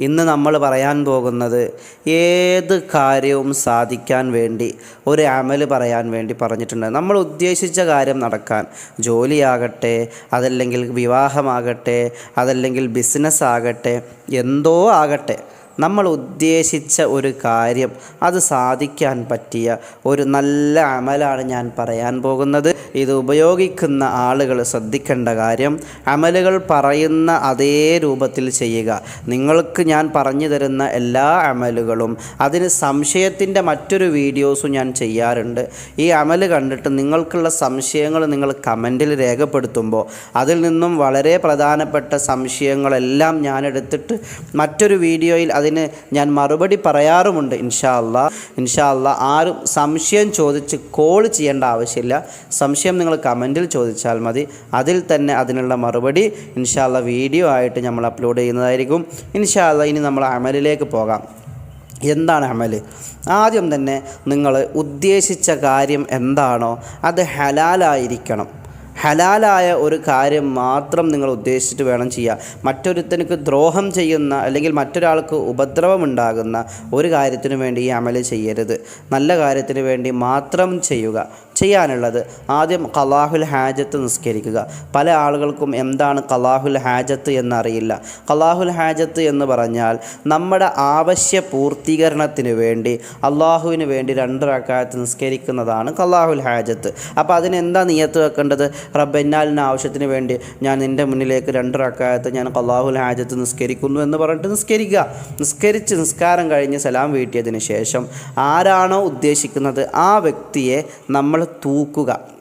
ഇന്ന് നമ്മൾ പറയാൻ പോകുന്നത് ഏത് കാര്യവും സാധിക്കാൻ വേണ്ടി ഒരു അമൽ പറയാൻ വേണ്ടി പറഞ്ഞിട്ടുണ്ട്. നമ്മൾ ഉദ്ദേശിച്ച കാര്യം നടക്കാൻ ജോലിയാകട്ടെ അതല്ലെങ്കിൽ വിവാഹമാകട്ടെ അതല്ലെങ്കിൽ ബിസിനസ് ആകട്ടെ എന്തോ ആകട്ടെ നമ്മൾ ഉദ്ദേശിച്ച ഒരു കാര്യം അത് സാധിക്കാൻ പറ്റിയ ഒരു നല്ല അമലാണ് ഞാൻ പറയാൻ പോകുന്നത്. ഇത് ഉപയോഗിക്കുന്ന ആളുകൾ ശ്രദ്ധിക്കേണ്ട കാര്യം അമലുകൾ പറയുന്ന അതേ രൂപത്തിൽ ചെയ്യുക. നിങ്ങൾക്ക് ഞാൻ പറഞ്ഞു തരുന്ന എല്ലാ അമലുകളും അതിന് സംശയത്തിന്റെ മറ്റൊരു വീഡിയോസും ഞാൻ ചെയ്യാറുണ്ട്. ഈ അമൽ കണ്ടിട്ട് നിങ്ങൾക്കുള്ള സംശയങ്ങൾ നിങ്ങൾ കമന്റിൽ രേഖപ്പെടുത്തുമ്പോൾ അതിൽ നിന്നും വളരെ പ്രധാനപ്പെട്ട സംശയങ്ങളെല്ലാം ഞാൻ എടുത്തിട്ട് മറ്റൊരു വീഡിയോയിൽ അതിന് ഞാൻ മറുപടി പറയാറുമുണ്ട് ഇൻഷാല്ല ഇൻഷാല്ല ആരും സംശയം ചോദിച്ച് കോൾ ചെയ്യേണ്ട ആവശ്യമില്ല. സംശയം നിങ്ങൾ കമന്റിൽ ചോദിച്ചാൽ മതി. അതിൽ തന്നെ അതിനുള്ള മറുപടി ഇൻഷാ അല്ലാ വീഡിയോ ആയിട്ട് നമ്മൾ അപ്ലോഡ് ചെയ്യുന്നതായിരിക്കും. ഇൻഷാ അല്ലാ ഇനി നമ്മൾ അമലിലേക്ക് പോകാം. എന്താണ് അമൽ? ആദ്യം തന്നെ നിങ്ങൾ ഉദ്ദേശിച്ച കാര്യം എന്താണോ അത് ഹലാലായിരിക്കണം. ഹലാലായ ഒരു കാര്യം മാത്രം നിങ്ങൾ ഉദ്ദേശിച്ചിട്ട് വേണം ചെയ്യുക മറ്റൊരുത്തനക്ക് ദ്രോഹം ചെയ്യുന്ന അല്ലെങ്കിൽ മറ്റൊരാൾക്ക് ഉപദ്രവമുണ്ടാകുന്ന ഒരു കാര്യത്തിനു വേണ്ടി ഈ അമൽ ചെയ്യരുത്. നല്ല കാര്യത്തിന് വേണ്ടി മാത്രം ചെയ്യുക. ചെയ്യാനുള്ളത്. ആദ്യം കലാഹുൽ ഹാജത്ത് നിസ്കരിക്കുക. പല ആളുകൾക്കും എന്താണ് കലാഹുൽ ഹാജത്ത് എന്നറിയില്ല. കലാഹുൽ ഹാജത്ത് എന്ന് പറഞ്ഞാൽ നമ്മുടെ ആവശ്യ പൂർത്തീകരണത്തിന് വേണ്ടി അള്ളാഹുവിന് വേണ്ടി രണ്ട് റക്കായത്ത് നിസ്കരിക്കുന്നതാണ് കലാഹുൽ ഹാജത്ത്. അപ്പോൾ അതിനെന്താ നിയത്ത് വെക്കേണ്ടത്? റബ്ബെന്നാലിന്റെ ആവശ്യത്തിന് വേണ്ടി ഞാൻ നിന്റെ മുന്നിലേക്ക് രണ്ട് റക്കായത്ത് ഞാൻ കലാഹുൽ ഹാജത്ത് നിസ്കരിക്കുന്നു എന്ന് പറഞ്ഞിട്ട് നിസ്കരിക്കുക. നിസ്കരിച്ച് നിസ്കാരം കഴിഞ്ഞ് സലാം വീട്ടിയതിന് ശേഷം ആരാണോ ഉദ്ദേശിക്കുന്നത് ആ വ്യക്തിയെ നമ്മൾ തൂക്കുക.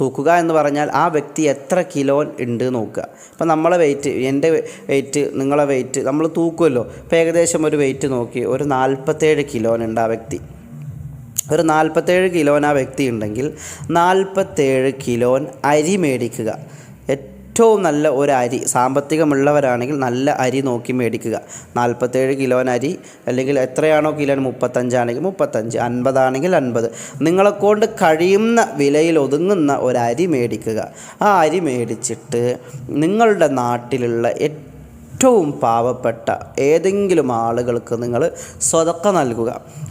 തൂക്കുക എന്ന് പറഞ്ഞാൽ ആ വ്യക്തി എത്ര കിലോ ഉണ്ട് നോക്കുക. അപ്പോൾ നമ്മളെ വെയിറ്റ് എന്റെ വെയിറ്റ് നിങ്ങളെ വെയിറ്റ് നമ്മൾ തൂക്കുമല്ലോ ഇപ്പോൾ ഏകദേശം ഒരു വെയിറ്റ് നോക്കി ഒരു നാൽപ്പത്തേഴ് കിലോനുണ്ട് ആ വ്യക്തി. ഒരു നാൽപ്പത്തേഴ് കിലോൻ ആ വ്യക്തി ഉണ്ടെങ്കിൽ നാൽപ്പത്തേഴ് കിലോൻ അരി മേടിക്കുക. ഏറ്റവും നല്ല ഒരു അരി സാമ്പത്തികമുള്ളവരാണെങ്കിൽ നല്ല അരി നോക്കി മേടിക്കുക. നാൽപ്പത്തേഴ് കിലോൻ അരി അല്ലെങ്കിൽ എത്രയാണോ കിലോൻ മുപ്പത്തഞ്ചാണെങ്കിൽ മുപ്പത്തഞ്ച് അൻപതാണെങ്കിൽ അൻപത്. നിങ്ങളെക്കൊണ്ട് കഴിയുന്ന വിലയിൽ ഒതുങ്ങുന്ന ഒരു അരി മേടിക്കുക. ആ അരി മേടിച്ചിട്ട് നിങ്ങളുടെ നാട്ടിലുള്ള ഏറ്റവും പാവപ്പെട്ട ഏതെങ്കിലും ആളുകൾക്ക് നിങ്ങൾ സ്വതക്ക നൽകുക.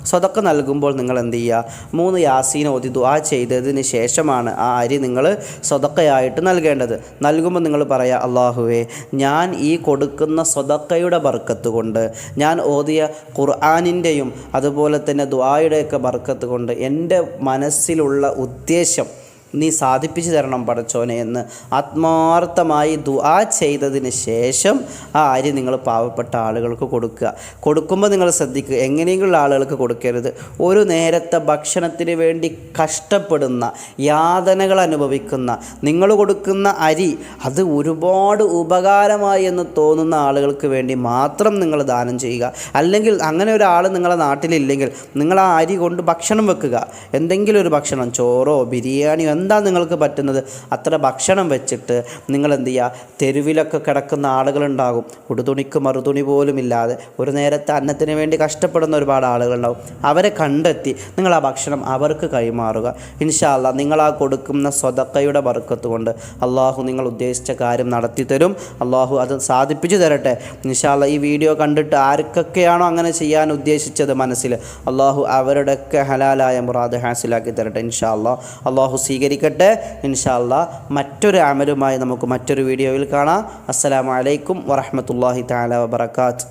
സ്വതക്ക നൽകുമ്പോൾ നിങ്ങൾ എന്ത് ചെയ്യുക? മൂന്ന് യാസീൻ ഓതി ദുആ ചെയ്തതിന് ശേഷമാണ് ആ അരി നിങ്ങൾ സ്വതക്കയായിട്ട് നൽകേണ്ടത്. നൽകുമ്പോൾ നിങ്ങൾ പറയുക അള്ളാഹുവേ ഞാൻ ഈ കൊടുക്കുന്ന സ്വതക്കയുടെ ബർക്കത്ത് കൊണ്ട് ഞാൻ ഓതിയ ഖുർആാനിന്റെയും അതുപോലെ തന്നെ ദുആയുടെയൊക്കെ ബർക്കത്ത് കൊണ്ട് എന്റെ മനസ്സിലുള്ള ഉദ്ദേശം നീ സാധിപ്പിച്ചു തരണം പടച്ചോനെ എന്ന് ആത്മാർത്ഥമായി ദുആ ചെയ്തതിന് ശേഷം ആ അരി നിങ്ങൾ പാവപ്പെട്ട ആളുകൾക്ക് കൊടുക്കുക. കൊടുക്കുമ്പോൾ നിങ്ങൾ ശ്രദ്ധിക്കുക എങ്ങനെയെങ്കിലും ആളുകൾക്ക് കൊടുക്കരുത്. ഒരു നേരത്തെ ഭക്ഷണത്തിന് വേണ്ടി കഷ്ടപ്പെടുന്ന യാതനകൾ അനുഭവിക്കുന്ന നിങ്ങൾ കൊടുക്കുന്ന അരി അത് ഒരുപാട് ഉപകാരമായി എന്ന് തോന്നുന്ന ആളുകൾക്ക് വേണ്ടി മാത്രം നിങ്ങൾ ദാനം ചെയ്യുക. അല്ലെങ്കിൽ അങ്ങനെ ഒരാൾ നിങ്ങളുടെ നാട്ടിലില്ലെങ്കിൽ നിങ്ങൾ ആ അരി കൊണ്ട് ഭക്ഷണം വെക്കുക. എന്തെങ്കിലും ഒരു ഭക്ഷണം ചോറോ ബിരിയാണിയോ എന്താ നിങ്ങൾക്ക് പറ്റുന്നത്? അത്ര ഭക്ഷണം വെച്ചിട്ട് നിങ്ങൾ എന്ത് ചെയ്യുക? തെരുവിലൊക്കെ കിടക്കുന്ന ആളുകളുണ്ടാകും. ഉടുതുണിക്ക് മറുതുണി പോലും ഇല്ലാതെ ഒരു നേരത്തെ അന്നത്തിന് വേണ്ടി കഷ്ടപ്പെടുന്ന ഒരുപാട് ആളുകളുണ്ടാകും. അവരെ കണ്ടെത്തി നിങ്ങൾ ആ ഭക്ഷണം അവർക്ക് കൈമാറുക. ഇൻഷാല്ല നിങ്ങൾ ആ കൊടുക്കുന്ന സ്വതക്കയുടെ ബർക്കത്ത് കൊണ്ട് അള്ളാഹു നിങ്ങൾ ഉദ്ദേശിച്ച കാര്യം നടത്തി തരും. അള്ളാഹു അത് സാധിപ്പിച്ചു തരട്ടെ. ഇൻഷാല്ല ഈ വീഡിയോ കണ്ടിട്ട് ആർക്കൊക്കെയാണോ അങ്ങനെ ചെയ്യാൻ ഉദ്ദേശിച്ചത് മനസ്സിൽ? അള്ളാഹു അവരുടെയൊക്കെ ഹലാലായ മുറാദ് ഹാസിലാക്കി തരട്ടെ ഇൻഷാ അള്ളാഹു അള്ളാഹു സ്വീകരിക്കട്ടെ ഇൻഷാല്ല മറ്റൊരു അമലുമായി നമുക്ക് മറ്റൊരു വീഡിയോയിൽ കാണാം. അസ്സലാമു അലൈക്കും വറഹ്മത്തുള്ളാഹി തആല വബറകാത്ത്.